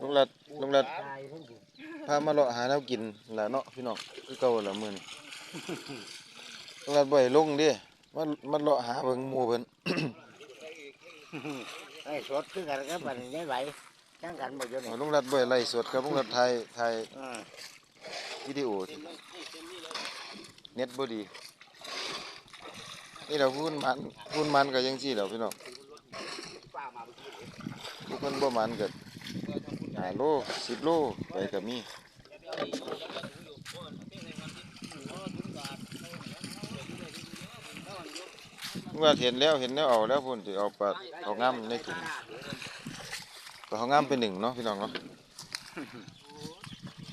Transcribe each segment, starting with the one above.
ลุงรัดลุงรัดตายเพิ่นสิพามาเลาะหาแนวกินแหละเนาะพี่น้องคือเก่าละมื้อนี้ลุงรัดบ่ให้ลงเดิมามาเลาะหาเบิ่งหมู่เพิ่นไอ้สดคือกันกับบัดนี้ได้ไหวจังกันบ่อยู่นี่ลุงรัดบ่ให้ไล่สดครับลุงรัดถ่ายถ่ายอ่าวิดีโอสิเน็ตบ่ดีนี่เราพูดมันพูดมันก็ยังซี่แหล้วพี่น้อง ผู้คนบ่มันก็5โล10โลไปก็มีลุงรัดเห็นแล้วเห็นแล้วเอาแล้วพุ่นสิเอาปลาเอางามในถุงก็เอางามเป็นหนึ่งเนาะพี่น้องเนาะ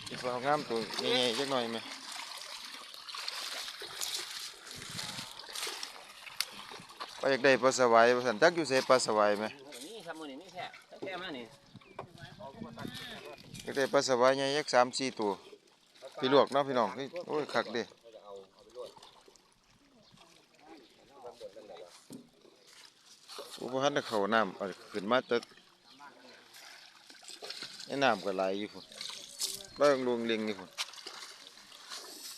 อีกเอางามตัวใหญ่ๆจักหน่อยไหมไปอยากได้ปลาสวายปลาสันจักอยู่ใส่ปลาสวายไหม ทำมือนี่นี่แค่แค่มานี่อยากได้ปลาสวายใหญ่ยักสามสี่ตัวพี่ลวกเนาะพี่น้องเฮ้ยโอ้ยคักเด้อุปหันเขาน้ำเอาขึ้นมาแต่ไอ้น้ำก็ไหลอยู่พุ่นบ้างลวงเลียงนี่พุ่น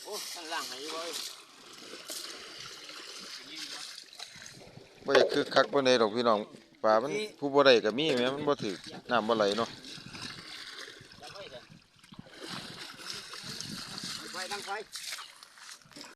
โอ้ข้างล่างไหนบ่บ่อยากคือคักบ่ได้ดอกพี่น้อง ลามันผู้บ่ได้ก็มีแหมมันบ่ถือน้ำบ่ไหลเนาะไฟดังไฟ